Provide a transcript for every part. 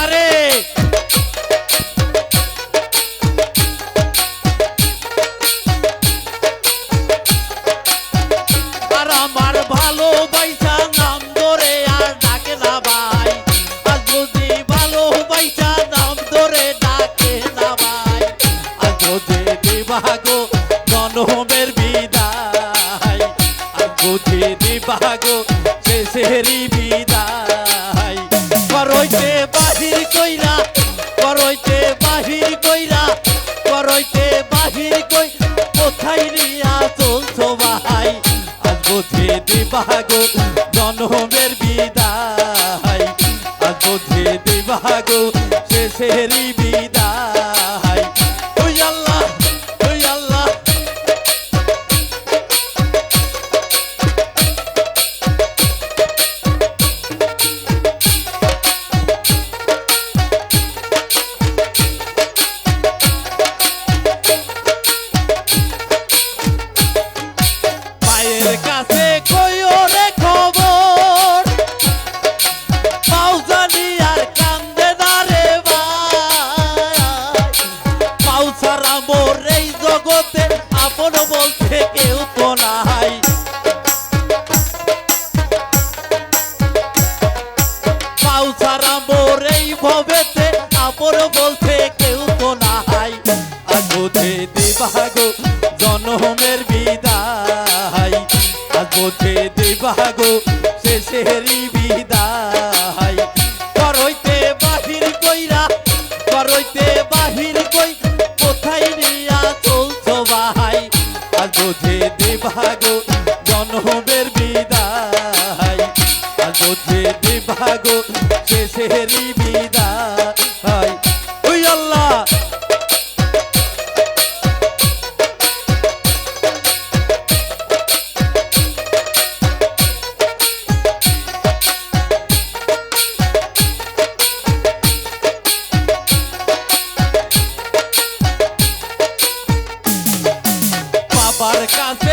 আরে! আর আমার ভালোবাসা নাম ধরে আর ডাকে বুঝি ভালোবাসা নাম ধরে বুঝি দিবাগো দিবাগো শেষেরই বিদায়। করইতে বাহির করইতে বাহির করইতে বাহির কই, কোথায় নিয়া চলছো ভাই? আজ বুঝে দিবাগো জনমের বিদায়। আজ বুঝে পাউ ছাড়া মোর এই জগতে, আপন বলতে কেউ তো নাই। পাউ ছাড়া এই ভবেতে, আপন বলতে দিবাগো জনমের বিদায়। বুঝে দিবাগো শেষেরই বিদায়। ওই আল্লাহ। বাবার কাছে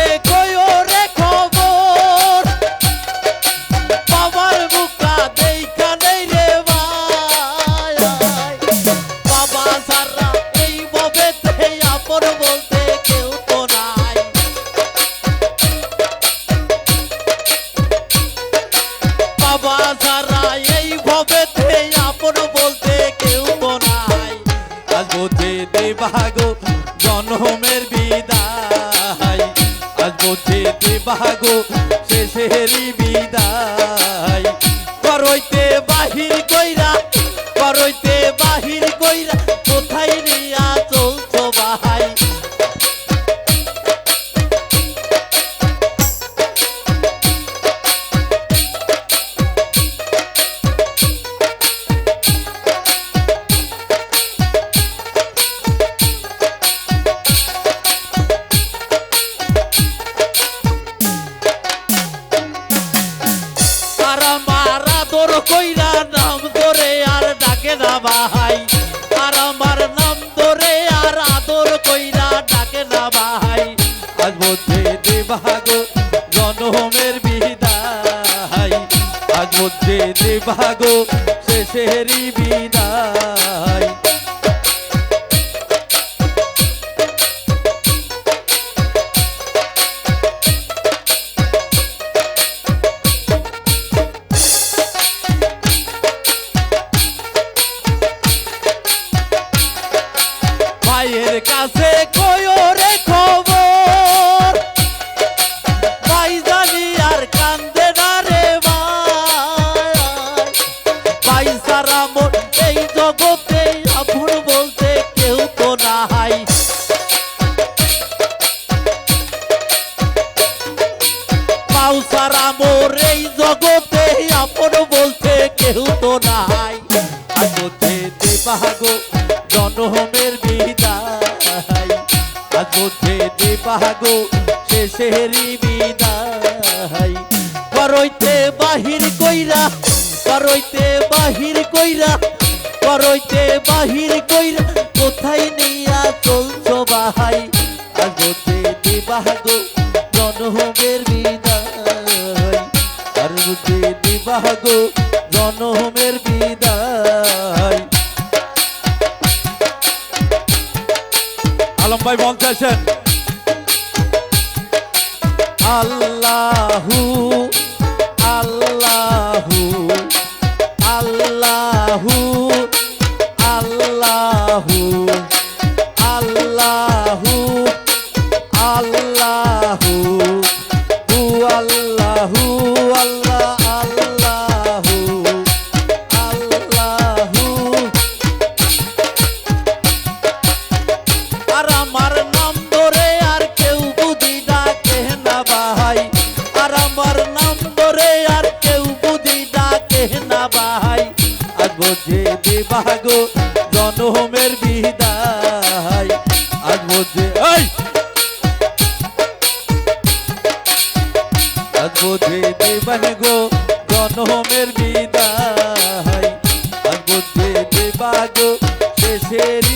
বোঝে দেবাগো ভাই। আর আমার নাম ধরে আর আদর কইরা ডাকে না ভাই। আজ মধ্যে দেবাগো জনমের বিদায়। আজ মধ্যে দেবাগো, শেষেরই বিদায়। জনহমের বিদায়। আজ মধ্যে দেবাগো শেষেরই বিদায়। করইতে বাহির কইরা করইতে বাহির কইরা করইতে বাহির কইরা কোথায় নিয়া চলছ বাহাই? আজ মধ্যে বাহাগো জনহমের বিদায়। আর মধ্যে বাহাগো জনহমের বিদায় সবাই মন চাইছেন আল্লাহু বোঝে বিবাহ জনমের বিদায়। আজ বোঝে আজ বোঝে বিবাহ জনমের বিদায়। আজ বোঝে বিবাহ শেষের